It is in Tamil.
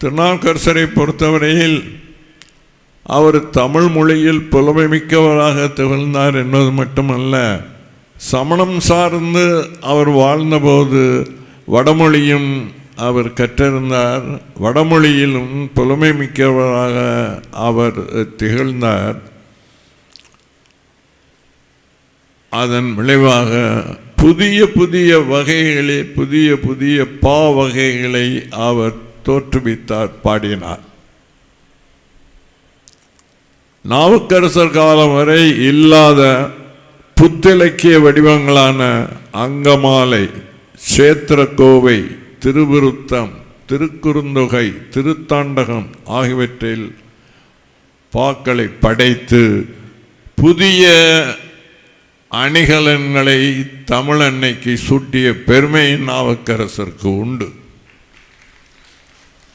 திருநாவுக்கரசரை பொறுத்தவரையில் அவர் தமிழ் மொழியில் புலமைமிக்கவராக திகழ்ந்தார் என்பது மட்டுமல்ல சமணம் சார்ந்து அவர் வாழ்ந்தபோது வடமொழியும் அவர் கற்றிருந்தார். வடமொழியிலும் புலமை மிக்கவராக அவர் திகழ்ந்தார். அதன் விளைவாக புதிய புதிய வகைகளே புதிய புதிய பா வகைகளை அவர் தோற்றுவித்தார் பாடினார். நாவுக்கரசர் காலம் வரை இல்லாத புத்திலக்கிய வடிவங்களான அங்கமாலை சேத்திரக்கோவை திருவிருத்தம் திருக்குறுந்தொகை திருத்தாண்டகம் ஆகியவற்றில் பாக்களை படைத்து புதிய அணிகலன்களை தமிழன்னைக்கு சூட்டிய பெருமை நாவுக்கரசருக்கு உண்டு.